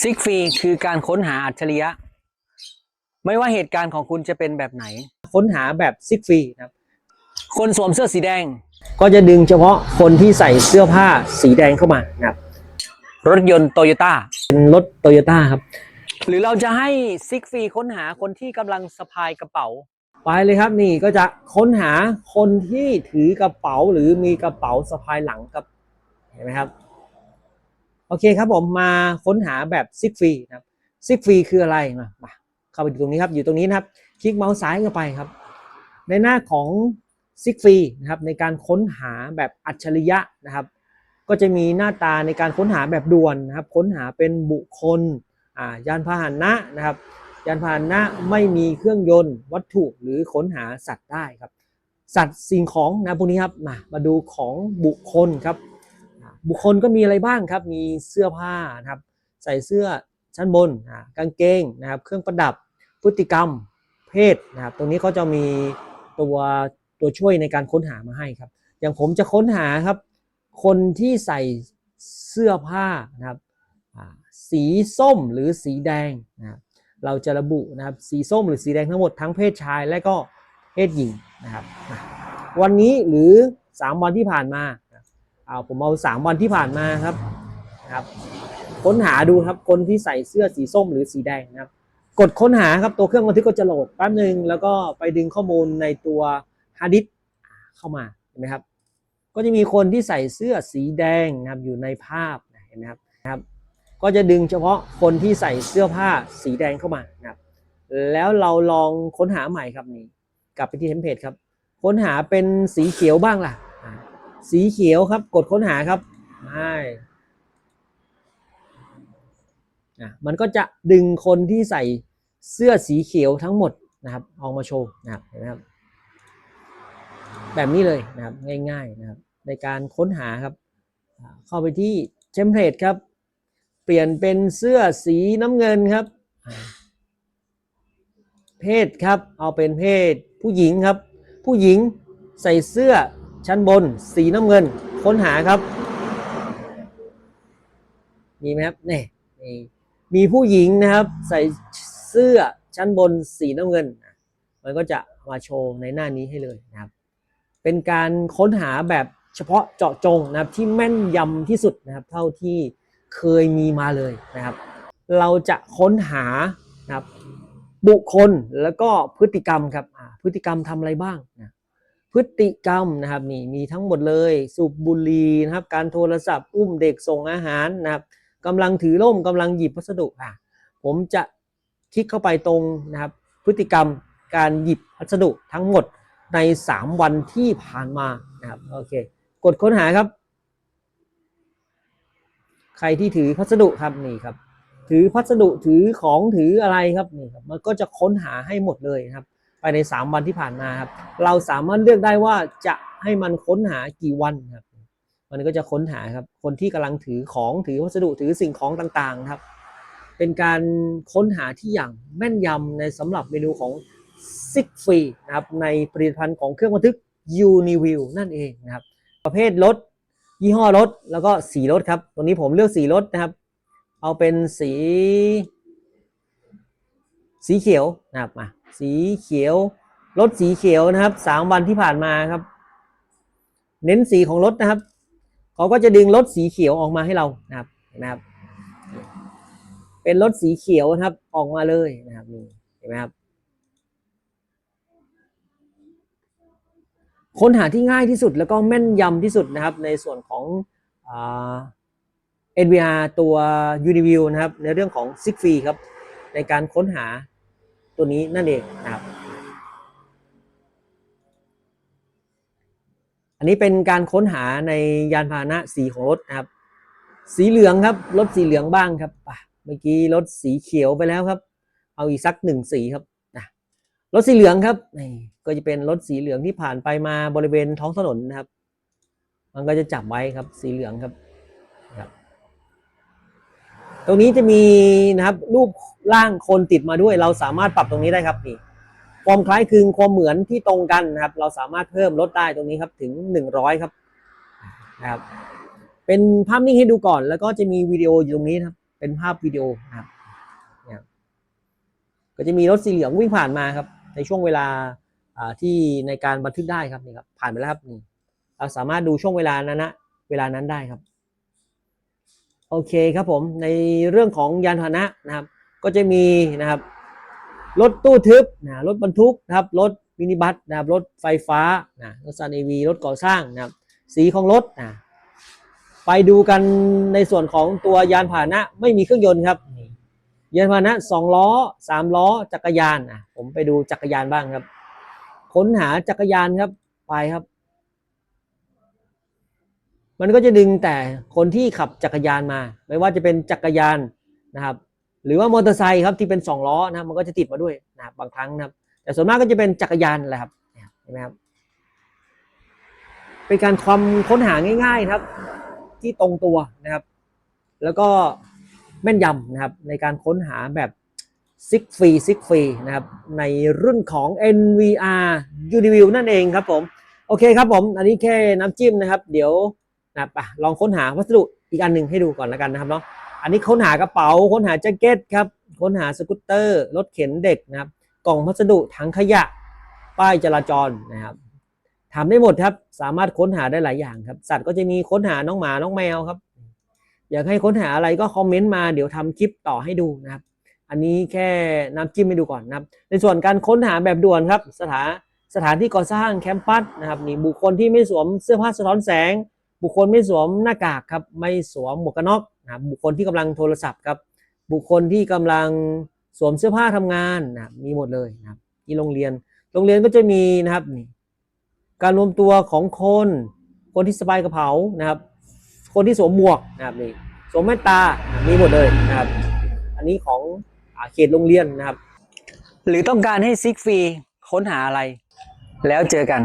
ซิกฟรีคือการค้นหาอัจฉริยะ ไม่ว่าเหตุการณ์ของคุณจะเป็นแบบไหน ค้นหาแบบซิกฟรีนะครับคนสวมเสื้อสีแดง ก็จะดึงเฉพาะคนที่ใส่เสื้อผ้าสีแดงเข้ามานะครับ รถยนต์โตโยต้าเป็นรถโตโยต้าครับ หรือเราจะให้ซิกฟรีค้นหาคนที่กำลังสะพายกระเป๋า ไปเลยครับนี่ก็จะค้นหาคนที่ถือกระเป๋าหรือมีกระเป๋าสะพายหลังครับเห็นไหมครับ โอเคครับผมมาค้นหาแบบซิกฟรีนะครับซิกฟรีคืออะไรมามาเข้าไปดูตรงนี้ครับอยู่ตรงนี้นะครับ คลิกเมาส์ซ้ายเข้าไปครับ ในหน้าของซิกฟรีนะครับในการค้นหาแบบอัจฉริยะนะครับ ก็จะมีหน้าตาในการค้นหาแบบด่วนนะครับ ค้นหาเป็นบุคคลอ่ายานพาหนะนะครับ ยานพาหนะไม่มีเครื่องยนต์ วัตถุหรือค้นหาสัตว์ได้ครับ สัตว์สิ่งของนะพวกนี้ครับมามาดูของบุคคลครับ บุคคลก็มีอะไรบ้างครับ มีเสื้อผ้านะครับ ใส่เสื้อชั้นบนอ่ากางเกงนะครับ เครื่องประดับ พฤติกรรม เพศนะครับ ตรงนี้เขาจะมีตัวตัวช่วยในการค้นหามาให้ครับ อย่างผมจะค้นหาครับ คนที่ใส่เสื้อผ้านะครับ สีส้มหรือสีแดงนะครับ เราจะระบุนะครับ สีส้มหรือสีแดงทั้งหมดทั้งเพศชายและก็เพศหญิงนะครับ วันนี้หรือ 3 วันที่ผ่านมา เอาผมเอา3วันที่ผ่านมาครับครับ ค้นหาดูครับคนที่ใส่เสื้อสีส้มหรือสีแดงนะครับ กดค้นหาครับตัวเครื่องบันทึกก็จะโหลดแป๊บหนึ่งแล้วก็ไปดึงข้อมูลในตัวฮาร์ดดิสเข้ามาเห็นไหมครับ ก็จะมีคนที่ใส่เสื้อสีแดงนะครับอยู่ในภาพเห็นไหมครับนะครับ ก็จะดึงเฉพาะคนที่ใส่เสื้อผ้าสีแดงเข้ามานะครับ แล้วเราลองค้นหาใหม่ครับนี่กลับไปที่เทมเพลตครับ ค้นหาเป็นสีเขียวบ้างล่ะ สีเขียวครับ กดค้นหาครับไม่มันก็จะดึงคนที่ใส่เสื้อสีเขียวทั้งหมดนะครับเอามาโชว์นะครับเห็นไหมครับ แบบนี้เลยนะครับง่ายๆนะครับ ในการค้นหาครับ เข้าไปที่เทมเพลตครับ เปลี่ยนเป็นเสื้อสีน้ำเงินครับ เพศครับ เอาเป็นเพศผู้หญิงครับ ผู้หญิงใส่เสื้อ ชั้นบนสีน้ำเงิน ค้นหาครับ มีไหมครับนี่นี่มีผู้หญิงนะครับ ใส่เสื้อชั้นบนสีน้ำเงิน มันก็จะมาโชว์ในหน้านี้ให้เลยนะครับ เป็นการค้นหาแบบเฉพาะเจาะจงนะครับที่แม่นยำที่สุดนะครับ เท่าที่เคยมีมาเลยนะครับ เราจะค้นหานะครับบุคคลแล้วก็พฤติกรรมครับพฤติกรรมทำอะไรบ้างนะ พฤติกรรมนะครับนี่มีทั้งหมดเลยสูบบุหรี่นะครับ การโทรศัพท์อุ้มเด็กส่งอาหารนะครับกำลังถือร่มกำลังหยิบพัสดุอะผมจะคลิกเข้าไปตรงนะครับ พฤติกรรมการหยิบพัสดุทั้งหมดใน 3 วันที่ผ่านมานะครับโอเคกดค้นหาครับ ใครที่ถือพัสดุครับนี่ครับ ถือพัสดุถือของถืออะไรครับนี่ครับมันก็จะค้นหาให้หมดเลยครับ ภายใน 3 วันที่ผ่านมาครับ เราสามารถเลือกได้ว่าจะให้มันค้นหากี่วันครับ มันก็จะค้นหาครับ คนที่กำลังถือของถือวัสดุถือสิ่งของต่างๆครับ เป็นการค้นหาที่อย่างแม่นยำในสำหรับเมนูของซิกฟรีนะครับในผลิตภัณฑ์ของเครื่องบันทึก Uniview นั่นเองนะครับ ประเภทรถ ยี่ห้อรถ แล้วก็สีรถครับตัวนี้ผมเลือกสีรถนะครับ เอาเป็นสี สีเขียวนะครับมา สีเขียวรถสีเขียวนะครับสามวันที่ผ่านมาครับ เน้นสีของรถนะครับเขาก็จะดึงรถสีเขียวออกมาให้เรานะครับเห็นไหมครับ เป็นรถสีเขียวนะครับออกมาเลยนะครับนี่เห็นไหมครับ ค้นหาที่ง่ายที่สุดแล้วก็แม่นยำที่สุดนะครับ ในส่วนของเอ่า NVR ตัว Uniview นะครับ ในเรื่องของ s i g f r e e ครับ ในการค้นหา ตัวนี้นั่นเองนะครับอันนี้เป็นการค้นหาในยานพาหนะสีของรถนะครับ สีเหลืองครับรถสีเหลืองบ้างครับอะเมื่อกี้รถสีเขียวไปแล้วครับ เอาอีกสักหนึ่งสีครับนะรถสีเหลืองครับนี่ก็จะเป็นรถสีเหลืองที่ผ่านไปมาบริเวณท้องถนนนะครับ มันก็จะจับไว้ครับสีเหลืองครับครับ ตรงนี้จะมีนะครับรูปร่างคนติดมาด้วย เราสามารถปรับตรงนี้ได้ครับนี่ความคล้ายคลึงความเหมือนที่ตรงกันนะครับ เราสามารถเพิ่มลดได้ตรงนี้ครับถึงหนึ่งร้อยครับนะครับ เป็นภาพนิ่งให้ดูก่อน แล้วก็จะมีวิดีโออยู่ตรงนี้ครับ เป็นภาพวิดีโอนะครับเนี่ยก็จะมีรถสีเหลืองวิ่งผ่านมาครับ ในช่วงเวลาอ่าที่ในการบันทึกได้ครับนี่ครับผ่านไปแล้วครับนี่เราสามารถดูช่วงเวลานั้นนะเวลานั้นได้ครับ โอเคครับผมในเรื่องของยานพาหนะนะครับ ก็จะมีนะครับรถตู้ทึบนะรถบรรทุกนะครับรถมินิบัสนะครับรถไฟฟ้านะรถซานเอวีรถก่อสร้างนะครับสีของรถนะไปดูกันในส่วนของตัวยานพาหนะไม่มีเครื่องยนต์ครับยานพาหนะสองล้อสามล้อจักรยานอะผมไปดูจักรยานบ้างครับ ค้นหาจักรยานครับไปครับ มันก็จะดึงแต่คนที่ขับจักรยานมา ไม่ว่าจะเป็นจักรยานนะครับ หรือว่ามอเตอร์ไซค์ครับที่เป็นสองล้อนะครับมันก็จะติดมาด้วยนะครับบางครั้งนะครับ แต่ส่วนมากก็จะเป็นจักรยานแหละครับเนี่ยเห็นไหมครับเป็นการความค้นหาง่ายๆครับ ที่ตรงตัวนะครับ แล้วก็แม่นยำนะครับ ในการค้นหาแบบซิกฟรีซิกฟรีนะครับ ในรุ่นของ NVR Uniview นั่นเองครับผม โอเคครับผม อันนี้แค่น้ำจิ้มนะครับ เดี๋ยว นะครับอะลองค้นหาวัสดุอีกอันหนึ่งให้ดูก่อนแล้วกันนะครับเนาะอันนี้ค้นหากระเป๋าค้นหาแจ็คเก็ตครับค้นหาสกูตเตอร์รถเข็นเด็กนะครับ กล่องพัสดุถังขยะ ป้ายจราจรนะครับทำได้หมดครับ สามารถค้นหาได้หลายอย่างครับ สัตว์ก็จะมีค้นหาน้องหมาน้องแมวครับ อยากให้ค้นหาอะไรก็คอมเมนต์มาเดี๋ยวทำคลิปต่อให้ดูนะครับ อันนี้แค่น้ำจิ้มให้ดูก่อนนะครับ ในส่วนการค้นหาแบบด่วนครับ สถานสถานที่ก่อสร้างแคมปัสนะครับนี่บุคคลที่ไม่สวมเสื้อผ้าสะท้อนแสง บุคคลไม่สวมหน้ากากครับไม่สวมหมวกกันน็อกนะบุคคลที่กำลังโทรศัพท์ครับบุคคลที่กำลังสวมเสื้อผ้าทำงานนะมีหมดเลยนะครับที่โรงเรียน โรงเรียนก็จะมีนะครับนี่การรวมตัวของคน คนที่สบายกระเป๋านะครับ คนที่สวมหมวกนะครับนี่สวมแว่นตานะมีหมดเลยนะครับ อันนี้ของอาเขตโรงเรียนนะครับ หรือต้องการให้ซิกฟรีค้นหาอะไร แล้วเจอกัน